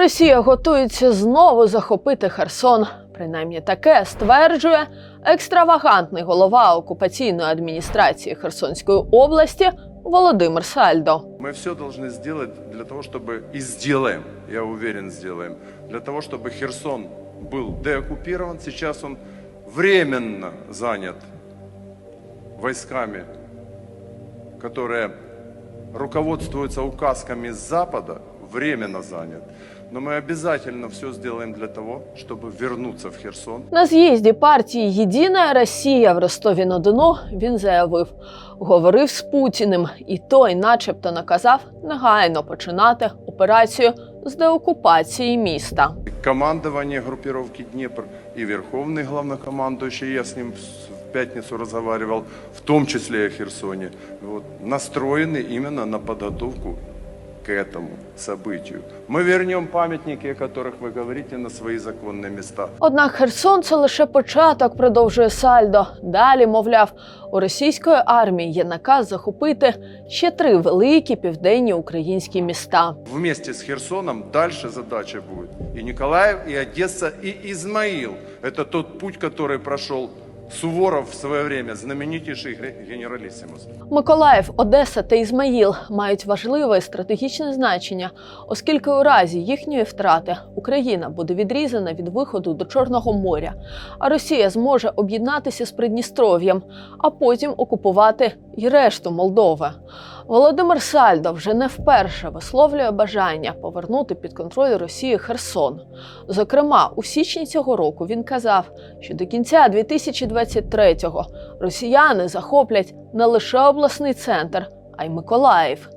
Росія готується знову захопити Херсон. Принаймні таке стверджує екстравагантний голова окупаційної адміністрації Херсонської області Володимир Сальдо. Мы все должны сделать для того, чтобы и сделаем, я уверен, сделаем, для того, чтобы Херсон был деоккупирован. Сейчас он временно занят войсками, которые руководствуются указками с Запада, временно занят. Но мы обязательно все сделаем для того, чтобы вернуться в Херсон. На з'їзді партії Єдина Росія в Ростові на Дону він заявив, говорив з Путіним, і той, начебто, наказав негайно починати операцію з деокупації міста. Командование группировки Днепр и верховный главнокомандующий, я с ним с- в пятницу разговаривал, в том числе и о Херсоне, вот, настроены именно на подготовку к этому событию. Мы вернем памятники, о которых вы говорите, на свои законные места. Однак Херсон це лише початок, продовжує Сальдо. Далі, мовляв, у російської армії є наказ захопити ще три великі південні українські міста. Вместе с Херсоном дальше задача будет и Николаев, и Одесса, и Измаил. Это тот путь, который прошел Суворов в своє время, знаменитіший ге- Миколаїв, Одеса та Ізмаїл мають важливе стратегічне значення, оскільки у разі їхньої втрати Україна буде відрізана від виходу до Чорного моря, а Росія зможе об'єднатися з Придністров'ям, а потім окупувати й решту Молдови. Володимир Сальдо вже не вперше висловлює бажання повернути під контроль Росії Херсон. Зокрема, у січні цього року він казав, що до кінця 2023-го росіяни захоплять не лише обласний центр, а й Миколаїв.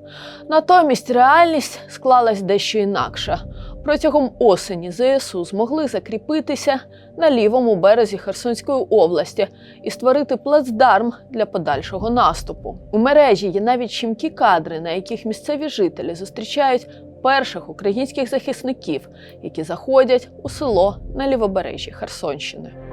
Натомість реальність склалась дещо інакше. Протягом осені ЗСУ змогли закріпитися на лівому березі Херсонської області і створити плацдарм для подальшого наступу. У мережі є навіть чімкі кадри, на яких місцеві жителі зустрічають перших українських захисників, які заходять у село на лівобережжі Херсонщини.